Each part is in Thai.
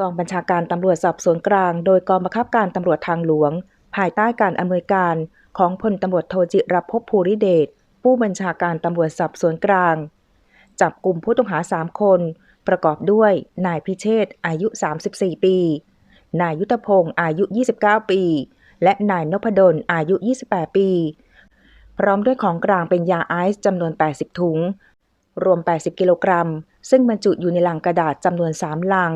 กองบัญชาการตำรวจสอบสวนกลาง โดยกองบังคับการตำรวจทางหลวง ภายใต้การอำนวยการของพลตำรวจโทจิรภพภูริเดชผู้บัญชาการตำรวจสอบสวนกลาง จับกลุ่มผู้ต้องหา 3 คน ประกอบด้วย นายพิเชษอายุ 34 ปี นายยุทธพงศ์อายุ 29 ปี และนายนพดลอายุ 28 ปี พร้อมด้วยของกลางเป็นยาไอซ์จำนวน 80 ถุง รวม 80 กิโลกรัม ซึ่งบรรจุอยู่ในลังกระดาษจำนวน 3 ลัง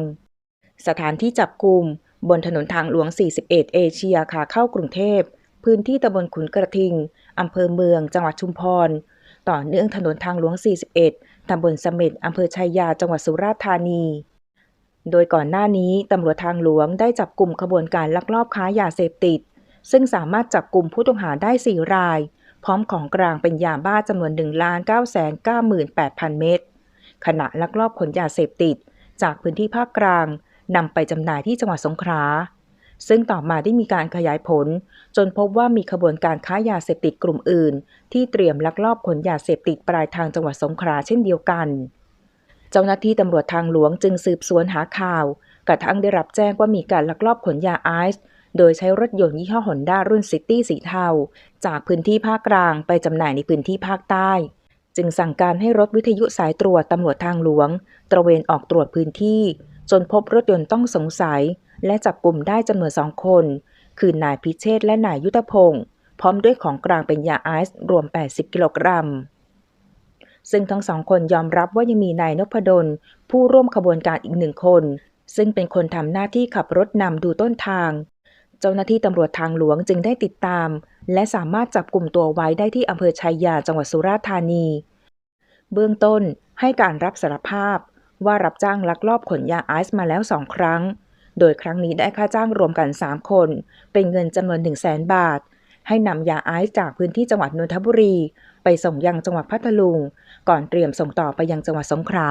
สถานที่จับกลุ่มบนถนนทางหลวง 41 เอเชียขาเข้ากรุงเทพ พื้นที่ตำบลขุนกระทิง อำเภอเมือง จังหวัดชุมพร ต่อเนื่องถนนทางหลวง 41 ตำบลเสม็ดอำเภอชัยยา จังหวัดสุราษฎร์ธานี โดยก่อนหน้านี้ ตำรวจทางหลวงได้จับกลุ่มขบวนการลักลอบค้ายาเสพติด ซึ่งสามารถจับกลุ่มผู้ต้องหาได้ 4 ราย พร้อมของกลางเป็นยาบ้าจำนวน 1 9 9 8 0 0 0 เม็ดขณะลักลอบขนยาเสพติด จากพื้นที่ภาคกลาง นำไปจำหน่ายที่จังหวัดสงขลาซึ่งต่อมาได้มีการขยายผล จนพบว่ามีขบวนการค้ายาเสพติดกลุ่มอื่น ที่เตรียมลักลอบขนยาเสพติดปลายทางจังหวัดสงขลาเช่นเดียวกัน เจ้าหน้าที่ตำรวจทางหลวงจึงสืบสวนหาข่าว กระทั่งได้รับแจ้งว่ามีการลักลอบขนยาไอซ์โดยใช้รถยนต์ยี่ห้อฮอนด้ารุ่นซิตี้สีเทาจากพื้นที่ภาคกลางไปจำหน่ายในพื้นที่ภาคใต้ จึงสั่งการให้รถวิทยุสายตรวจตำรวจทางหลวง ตระเวนออกตรวจพื้นที่ จนพบรถยนต์ต้องสงสัย และจับกลุ่มได้จำนวนสองคน คือนายพิเชษและนายยุทธพงศ์พร้อมด้วยของกลางเป็นยาไอซ์รวม 80 กิโลกรัม ซึ่งทั้งสองคนยอมรับว่ายังมีนายนพดล ผู้ร่วมขบวนการอีกหนึ่งคน ซึ่งเป็นคนทำหน้าที่ขับรถนำดูต้นทาง เจ้าหน้าที่ตำรวจทางหลวงจึงได้ติดตาม และสามารถจับกลุ่มตัวไว้ได้ที่อำเภอชัยยาจังหวัดสุราษฎร์ธานี เบื้องต้นให้การรับสารภาพ ว่ารับจ้างลักลอบขนยาไอซ์มาแล้วสองครั้ง โดยครั้งนี้ได้ค่าจ้างรวมกัน 3 คน เป็นเงินจำนวน 1 0 0 0 0แสนบาท ให้นำยาไอซ์จากพื้นที่จังหวัดนนทบุรี ไปส่งยังจังหวัดพัทลุง ก่อนเตรียมส่งต่อไปยังจังหวัดสงขลา